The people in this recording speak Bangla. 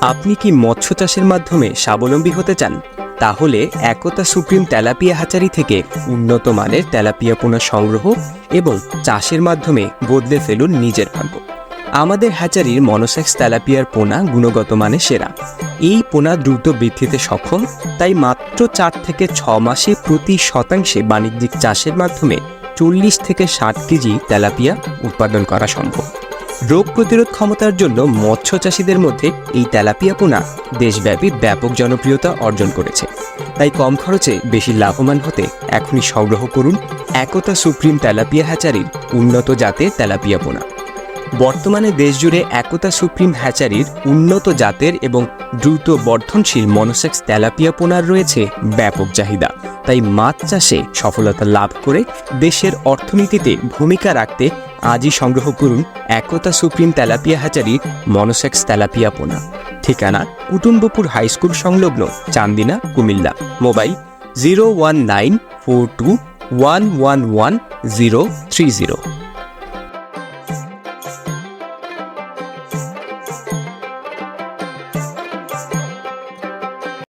আপনি কি মৎস্য চাষের মাধ্যমে স্বাবলম্বী হতে চান? তাহলে একতা সুপ্রিম তেলাপিয়া হাচারি থেকে উন্নত মানের তেলাপিয়া পোনা সংগ্রহ এবং চাষের মাধ্যমে বদলে ফেলুন নিজের ভাগ্য। আমাদের হ্যাচারির মনোসেক্স তেলাপিয়ার পোনা গুণগত মানে সেরা। এই পোনা দ্রুত বৃদ্ধিতে সক্ষম, তাই মাত্র চার থেকে ছ মাসে প্রতি শতাংশে বাণিজ্যিক চাষের মাধ্যমে চল্লিশ থেকে ষাট কেজি তেলাপিয়া উৎপাদন করা সম্ভব। রোগ প্রতিরোধ ক্ষমতার জন্য মৎস্য চাষীদের মধ্যে এই তেলাপিয়া পোনা দেশব্যাপী ব্যাপক জনপ্রিয়তা অর্জন করেছে। তাই কম খরচে বেশি লাভবান হতে এখনই সংগ্রহ করুন একতা সুপ্রিম তেলাপিয়া হ্যাচারির উন্নত জাতের তেলাপিয়া পোনা। বর্তমানে দেশজুড়ে একতা সুপ্রিম হ্যাচারির উন্নত জাতের এবং দ্রুত বর্ধনশীল মনোসেক্স তেলাপিয়া পোনার রয়েছে ব্যাপক চাহিদা। তাই মাছ চাষে সফলতা লাভ করে দেশের অর্থনীতিতে ভূমিকা রাখতে আজই সংগ্রহ করুন একতা সুপ্রিম তেলাপিয়া হ্যাচারির মনোসেক্স তেলাপিয়া পোনা। ঠিকানা কুটুম্বপুর হাইস্কুল সংলগ্ন Chandina, Comilla. Mobile zero one nine four two one one one zero three zero.